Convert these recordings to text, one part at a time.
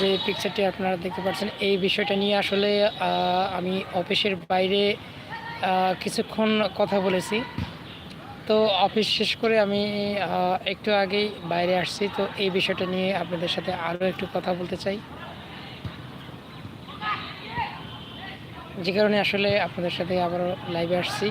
যে পিকচারটি আপনারা দেখতে পাচ্ছেন, এই বিষয়টা নিয়ে আসলে আমি অফিসের বাইরে কিছুক্ষণ কথা বলেছি। তো অফিস শেষ করে আমি একটু আগেই বাইরে আসছি। তো এই বিষয়টা নিয়ে আপনাদের সাথে আরও একটু কথা বলতে চাই। যে কারণে আসলে আপনাদের সাথে আবারও লাইভে আসছি।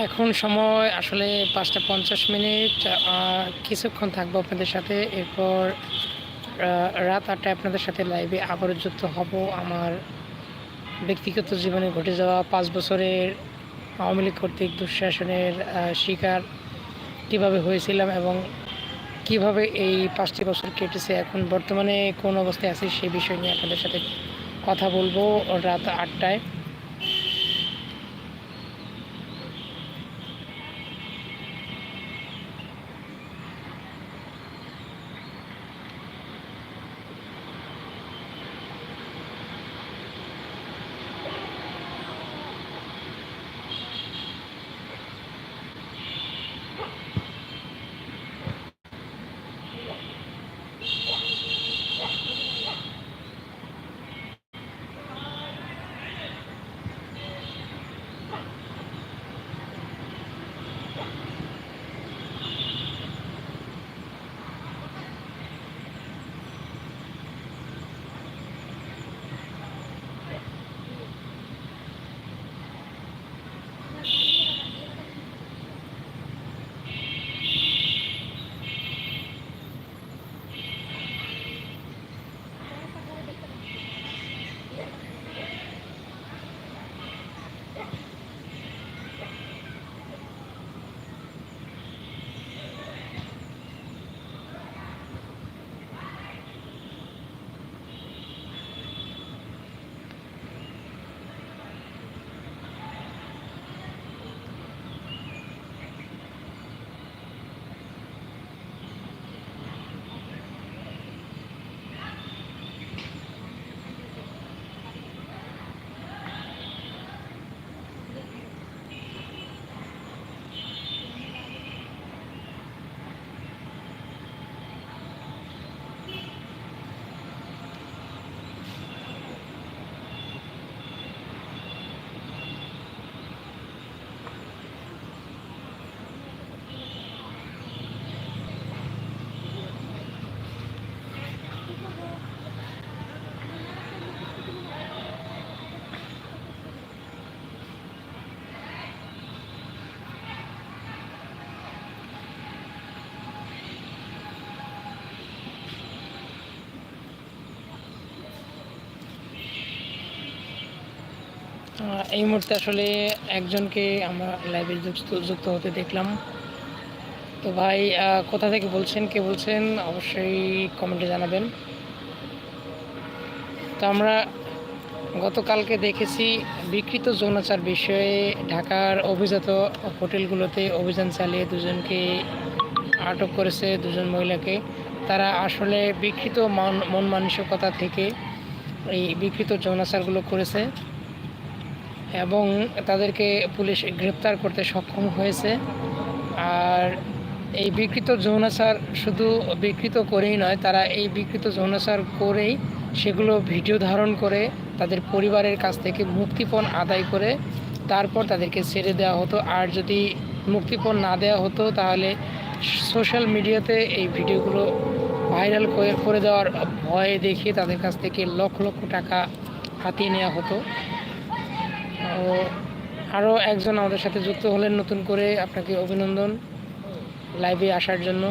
এখন সময় আসলে পাঁচটা পঞ্চাশ মিনিট কিছুক্ষণ থাকব আপনাদের সাথে। এরপর রাত আটটায় আপনাদের সাথে লাইভে আবারও যুক্ত হব আমার ব্যক্তিগত জীবনে ঘটে যাওয়া পাঁচ বছরের আওয়ামী লীগ কর্তৃক দুঃশাসনের শিকার। কীভাবে হয়েছিলাম এবং কীভাবে এই পাঁচটি বছর কেটেছে, এখন বর্তমানে কোন অবস্থায় আছি সেই বিষয় নিয়ে আপনাদের সাথে কথা বলব রাত আটটায়। এই মুহূর্তে আসলে একজনকে আমরা লাইভে যুক্ত যুক্ত হতে দেখলাম। তো ভাই কোথা থেকে বলছেন, কে বলছেন, অবশ্যই কমেন্টে জানাবেন। তো আমরা গতকালকে দেখেছি, বিকৃত যৌনাচার বিষয়ে ঢাকার অভিজাত হোটেলগুলোতে অভিযান চালিয়ে দুজনকে আটক করেছে দুজন মহিলাকে। তারা আসলে বিকৃত মান- মন মানসিকতা থেকে এই বিকৃত যৌনাচারগুলো করেছে। এবং তাদেরকে পুলিশ গ্রেপ্তার করতে সক্ষম হয়েছে। আর এই বিকৃত যৌনাচার শুধু বিকৃত করেই নয়, তারা এই বিকৃত যৌনাচার করেই সেগুলো ভিডিও ধারণ করে তাদের পরিবারের কাছ থেকে মুক্তিপণ আদায় করে তারপর তাদেরকে ছেড়ে দেওয়া হতো। আর যদি মুক্তিপণ না দেওয়া হতো, তাহলে সোশ্যাল মিডিয়াতে এই ভিডিওগুলো ভাইরাল করে দেওয়ার ভয়ে দেখিয়ে তাদের কাছ থেকে লক্ষ লক্ষ টাকা হাতিয়ে নেওয়া হতো। আরও একজন আমাদের সাথে যুক্ত হলেন নতুন করে। আপনাকে অভিনন্দন লাইভে আসার জন্য।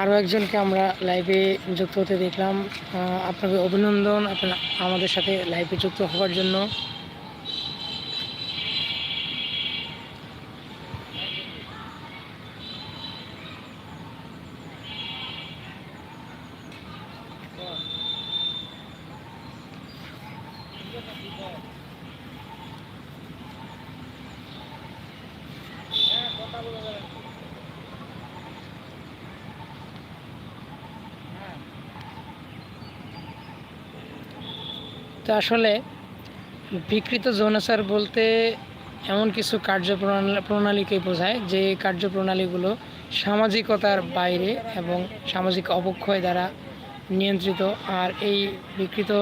আরও একজনকে আমরা লাইভে যুক্ত হতে দেখলাম। আপনাকে অভিনন্দন আপনার আমাদের সাথে লাইভে যুক্ত হওয়ার জন্য। তো আসলে বিকৃত যৌনাচার বলতে এমন কিছু কার্যপ্রণালী প্রণালীকে বোঝায় যে কার্যপ্রণালীগুলো সামাজিকতার বাইরে এবং সামাজিক অবক্ষয় দ্বারা নিয়ন্ত্রিত। আর এই বিকৃত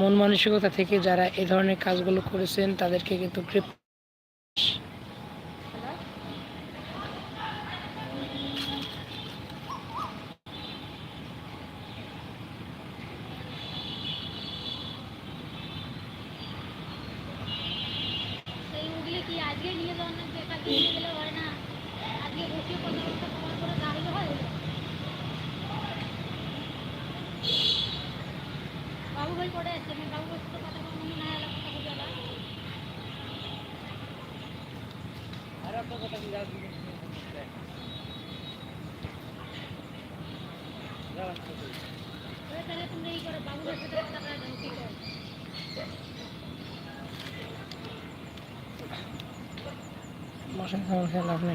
মন মানসিকতা থেকে যারা এ ধরনের কাজগুলো করেছেন, তাদেরকে কিন্তু গ্রেপ্তার তাহলে তুমি এই করো বাবু ভাই সাথে কথা বলে মশাই খাওয়ার খেয়াল আপনি